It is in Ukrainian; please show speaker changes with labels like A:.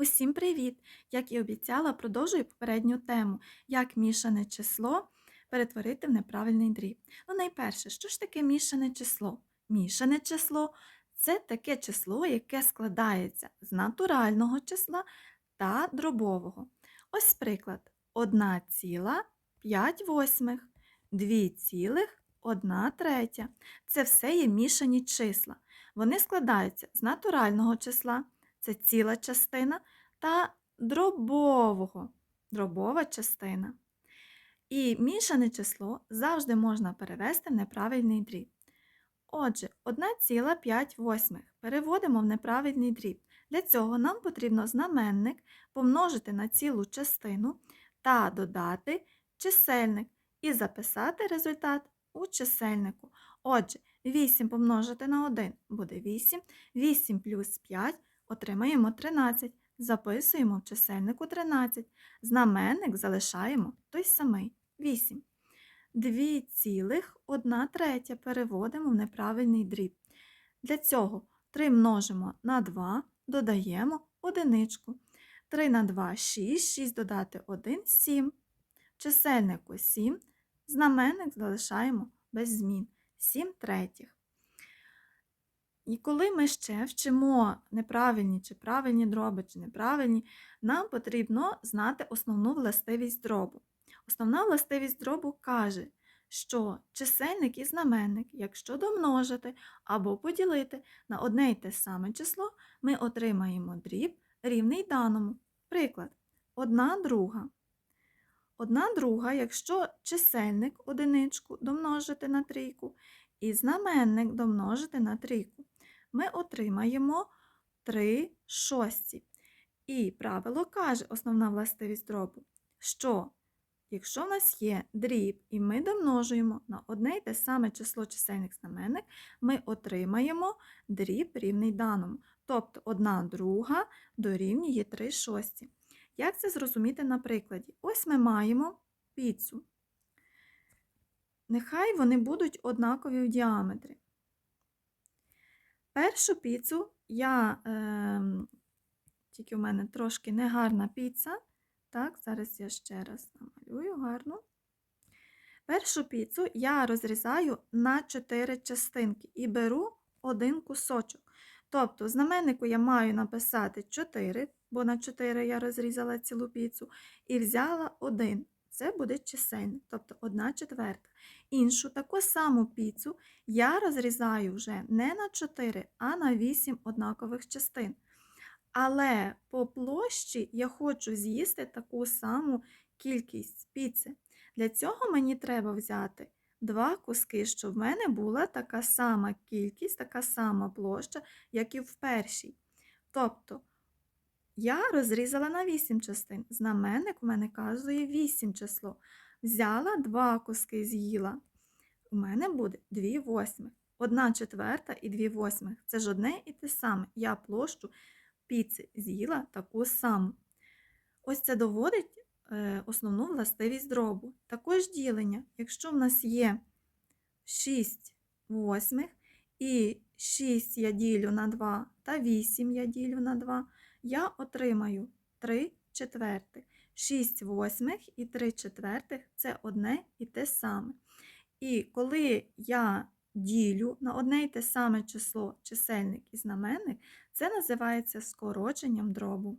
A: Усім привіт! Як і обіцяла, продовжую попередню тему, як мішане число перетворити в неправильний дріб. Ну, найперше, що ж таке мішане число? Мішане число це таке число, яке складається з натурального числа та дробового. Ось приклад: 1,5 восьмих, 2,1 третя. Це все є мішані числа. Вони складаються з натурального числа це ціла частина, та дробового дробова частина. І мішане число завжди можна перевести в неправильний дріб. Отже, 1,5 восьмих переводимо в неправильний дріб. Для цього нам потрібно знаменник помножити на цілу частину та додати чисельник і записати результат у чисельнику. Отже, 8 помножити на 1 буде 8, 8 плюс 5 отримаємо 13. Записуємо в чисельнику 13. Знаменник залишаємо той самий 8. 2,1 третя переводимо в неправильний дріб. Для цього 3 множимо на 2, додаємо одиничку. 3 на 2 6, 6 додати 1 7. В чисельнику 7. Знаменник залишаємо без змін. 7 третіх. І коли ми ще вчимо неправильні чи правильні дроби, чи неправильні, нам потрібно знати основну властивість дробу. Основна властивість дробу каже, що чисельник і знаменник, якщо домножити або поділити на одне й те саме число, ми отримаємо дріб рівний даному. Приклад, одна друга. Одна друга, якщо чисельник одиничку домножити на трійку, і знаменник домножити на трійку ми отримаємо 3 шості. І правило каже, основна властивість дробу, що якщо в нас є дріб, і ми домножуємо на одне й те саме число чисельник знаменник, ми отримаємо дріб рівний даному. Тобто 1 друга дорівнює 3 шості. Як це зрозуміти на прикладі? Ось ми маємо піцу. Нехай вони будуть однакові в діаметрі. Першу піцу я, е, тільки у мене трошки негарна піца. Так, зараз я ще раз намалюю гарну. Першу піцу я розрізаю на 4 частинки і беру один кусочок. Тобто, знаменнику я маю написати 4, бо на 4 я розрізала цілу піцу, і взяла один. Це буде чисельник, тобто 1 четверта. Іншу таку саму піцу я розрізаю вже не на 4, а на 8 однакових частин. Але по площі я хочу з'їсти таку саму кількість піци. Для цього мені треба взяти два куски, щоб в мене була така сама кількість, така сама площа, як і в першій. Тобто я розрізала на 8 частин. Знаменник у мене казує 8 число. Взяла два куски з'їла. У мене буде 2 восьмих. Одна четверта і 2 восьмих. Це ж одне і те саме. Я площу піци з'їла таку саму. Ось це доводить е, основну властивість дробу. Також ділення, якщо в нас є 6 восьмих і 6 я ділю на 2 та 8 я ділю на 2, я отримаю 3 четвертих. 6 восьмих і 3 четвертих це одне і те саме. І коли я ділю на одне і те саме число чисельник і знаменник, це називається скороченням дробу.